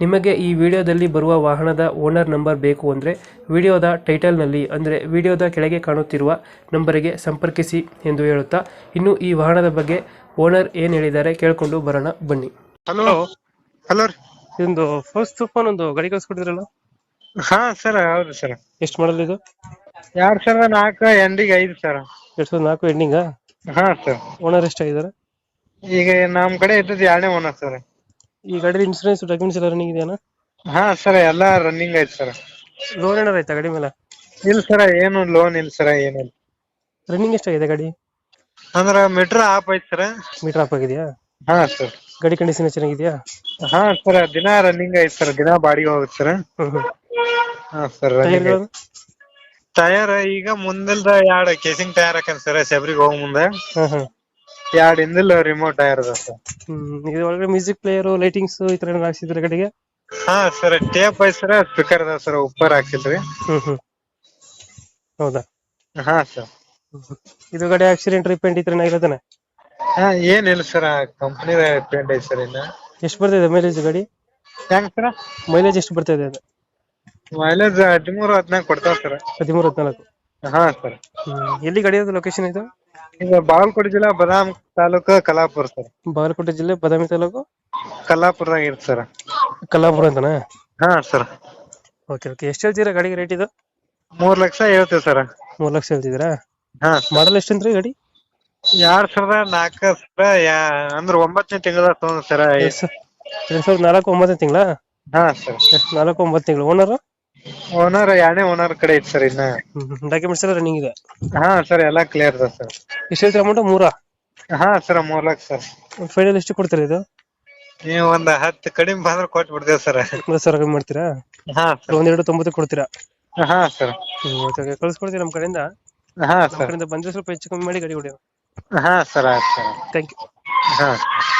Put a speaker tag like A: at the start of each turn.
A: ನಿಮಗೆ ಈ ವಿಡಿಯೋದಲ್ಲಿ ಬರುವ ವಾಹನದ ಓನರ್ ನಂಬರ್ ಬೇಕು ಅಂದರೆ ವಿಡಿಯೋದ ಟೈಟಲ್ನಲ್ಲಿ ಅಂದರೆ ವಿಡಿಯೋದ ಕೆಳಗೆ ಕಾಣುತ್ತಿರುವ ನಂಬರಿಗೆ ಸಂಪರ್ಕಿಸಿ ಎಂದು ಹೇಳುತ್ತಾ ಇನ್ನು ಈ ವಾಹನದ ಬಗ್ಗೆ ಓನರ್ ಏನು ಹೇಳಿದ್ದಾರೆ ಕೇಳಿಕೊಂಡು ಬರೋಣ ಬನ್ನಿ.
B: ಹಲೋ. ಹಲೋ. ರೀ.
A: ಇದೊಂದು ಫಸ್ಟ್ ಫೋನ್ ಒಂದು ಗಾಡಿ ಕಳಿಸ್ಕೊಟ್ಟಿದ್ರಲ್ಲ?
B: ಹಾ ಸರ್ ಹೌದು ಸರ್.
A: ಎಷ್ಟು ಮಾಡಲ್ ಇದು?
B: ಎರಡ್ ಸಾವಿರದ ನಾಲ್ಕು ಎಂಡಿಗೆ ಐದು ಸರ್.
A: ಎರಡು ಸಾವಿರದ ನಾಲ್ಕು ಎಂಡಿಂಗಾ
B: ಹಾ ಸರ್.
A: ಓನರ್ ಎಷ್ಟಾಗಿದ್ದಾರೆ?
B: ಈಗ ನಮ್ ಕಡೆ ಇದ್ದದ್ದು ಎರಡನೇ ಓನರ್ ಸರ್.
A: ಈ ಗಾಡಿ ಇನ್ಸೂರೆನ್ಸ್ ಡಾಕ್ಯುಮೆಂಟ್ಸ್ ಎಲ್ಲ ರನ್ನಿಂಗ್ ಇದೆಯಾ
B: ಹಾ ಸರ್ ಎಲ್ಲ ರನ್ನಿಂಗ್ ಐತೆ ಸರ್.
A: ಲೋನ್ ಏನಾರ ಆಯ್ತಾ ಗಾಡಿ ಮೇಲೆ?
B: ಇಲ್ಲ ಸರ್ ಏನು ಲೋನ್ ಇಲ್ಲ ಸರ್ ಏನಿಲ್ಲ
A: ರನ್ನಿಂಗ್ ಎಷ್ಟಾಗಿದೆ ಗಾಡಿ?
B: ಅಂದ್ರ ಮೀಟರ್ ಆಪ್ ಐತೆ ಸರ್.
A: ಮೀಟರ್ ಆಫ್ ಆಗಿದೆಯಾ?
B: ಹಾ ಸರ್.
A: ಗಾಡಿ ಕಂಡೀಷನ್ ಚೆನ್ನಾಗಿದೆಯಾ?
B: ಹಾ ಸರ್ ದಿನ ರನ್ನಿಂಗ್ ಐತೆ ಸರ್ ದಿನ ಬಾಡಿಗೆ ಹೋಗುತ್ತೆ ಸರ್. ಹಾ ಸರ್ ಟೈರ್ ಈಗ ಮುಂದಲ್ದ ಎರಡು ಕೇಸಿಂಗ್ ಟೈರ್ ಹಾಕನ್ ಸರ್ ಶಬರಿಗೆ ಹೋಗ ಮುಂದೆ.
A: ಹಾ ಹಾಂ
B: ಎರಡ್ ಹಿಂದಿಲ್ ರಿಮೋಟ್ ಅದ ಸರ್.
A: ಹ್ಮ್ ಇದು ಒಳಗಡೆ ಮ್ಯೂಸಿಕ್ ಪ್ಲೇಯರ್ ಲೈಟಿಂಗ್ಸ್ ಈ ತರ ಏನಾದ್ರು ಹಾಕ್ಸಿದ್ರೆ ಗಾಡಿಗೆ
B: ಹಾ ಸರ್ ಟೇಪ್ ಐತಿ ಸರ್ ಸ್ಪೀಕರ್ ಅದ ಸರ್ ಉಪ್ಪರ್ ಹಾಕ್ಸಿದ್ರಿ
A: ಹ್ಮ್ ಹ್ಮ್. ಹೌದಾ?
B: ಹಾ ಸರ್.
A: ಇದು ಗಾಡಿ ಆಕ್ಸಿಡೆಂಟ್ ರಿಪೇಂಟ್ ಈ ತರ ಏನಾಗಿರೋದಾನೆ
B: ಹಾ ಏನಿಲ್ಲ ಸರ್ ಕಂಪನಿ ಪೇಂಟ್ ಐತಿ ಸರ್ ಇನ್ನ.
A: ಎಷ್ಟು ಬರ್ತಿದೆ ಮೈಲೇಜ್ ಗಾಡಿ?
B: ಹೆಂಗ್ ಸರ್?
A: ಮೈಲೇಜ್ ಎಷ್ಟು ಬರ್ತಾ ಇದೆ ಅದು?
B: ಮೈಲೇಜ್ ಹದಿಮೂರು ಹದಿನಾಲ್ಕು ಕೊಡ್ತಾವ ಸರ್.
A: ಹದಿಮೂರು ಹದಿನಾಲ್ಕು?
B: ಹಾ ಸರ್.
A: ಎಲ್ಲಿ ಗಾಡಿ ಲೊಕೇಶನ್ ಇದು?
B: ಈಗ ಬಾಗಲಕೋಟೆ ಜಿಲ್ಲಾ ಬದಾಮ್ ತಾಲೂಕು ಕಲಾಪುರ ಸರ್.
A: ಬಾಗಲಕೋಟೆ ಜಿಲ್ಲೆ ಬದಾಮಿ ತಾಲೂಕು?
B: ಕಲಾಪುರದಾಗ ಇರುತ್ತೆ ಸರ್.
A: ಕಲಾಪುರ ಅಂತನಾ?
B: ಹಾ ಸರ್.
A: Okay okay. ಎಷ್ಟು ಹೇಳ್ತೀರಾ ಗಾಡಿಗೆ ರೇಟ್ ಇದು?
B: ಮೂರ್ ಲಕ್ಷ ಹೇಳ್ತೀವಿ ಸರ್.
A: ಮೂರ್ ಲಕ್ಷ ಹೇಳ್ತಿದ್ದೀರಾ?
B: ಹಾ.
A: ಮಾಡಲ್ ಎಷ್ಟು ಅಂತ ಗಾಡಿ?
B: ಎರಡ್ ಸಾವಿರದ ನಾಲ್ಕ ಸಾವಿರ ಯಾ ಅಂದ್ರ ಒಂಬತ್ತನೇ ತಿಂಗಳ ತಗೊಂಡ್ ಸರ್
A: ಎರಡ್ ಸಾವಿರದ ನಾಲ್ಕು ಒಂಬತ್ತನೇ ತಿಂಗಳ?
B: ಹಾ ಸರ್.
A: ನಾಲ್ಕು ಒಂಬತ್ತು ತಿಂಗಳು. ಓನರ್
B: ಓನರ್ ಎರಡನೇ ಓನರ್ ಕಡೆ ಐತಿ ಸರ್ ಇನ್ನ.
A: ಡಾಕ್ಯುಮೆಂಟ್ಸ್ ಎಲ್ಲ ರನ್ನಿಂಗ್ ಇದೆ?
B: ಹಾ ಸರ್ ಎಲ್ಲಾ ಕ್ಲಿಯರ್ ಅದ ಸರ್.
A: ಎಷ್ಟು ಹೇಳ್ತೀರಾ ಅಮೌಂಟ್ ಮೂರಾ?
B: ಹಾ ಸರ್ ಮೂರ್ ಲಕ್ಷ ಸರ್.
A: ಫೈನಲ್ ಎಷ್ಟು ಕೊಡ್ತೀರಾ ಇದು?
B: ನೀವು ಒಂದ್ ಹತ್ತು ಕಡಿಮೆ ಬಂದ್ರ ಕೊಟ್ಟು ಬಿಡ್ತೇವೆ ಸರ್
A: ಸಾವಿರ ಕಮ್ಮಿ ಮಾಡ್ತೀರಾ?
B: ಹಾ ಸರ್.
A: ಒಂದೆರಡು ತೊಂಬತ್ತು ಕೊಡ್ತೀರಾ?
B: ಹಾ ಸರ್.
A: ಹ್ಮ್ ಓಕೆ ಓಕೆ. ಕಳ್ಸ್ಕೊಡ್ತೀವಿ ನಮ್ಮ ಕಡೆಯಿಂದ?
B: ಹಾ
A: ನಮ್ಮ
B: ಸರ್.
A: ಕಡೆಯಿಂದ ಬಂದ್ರೆ ಸ್ವಲ್ಪ ಹೆಚ್ಚು ಕಮ್ಮಿ ಮಾಡಿ ಗಾಡಿ ಹೊಡಿ
B: ಹಾ ಸರ್ ಆಯ್ತು ಸರ್.
A: ಥ್ಯಾಂಕ್ ಯು
B: ಹಾ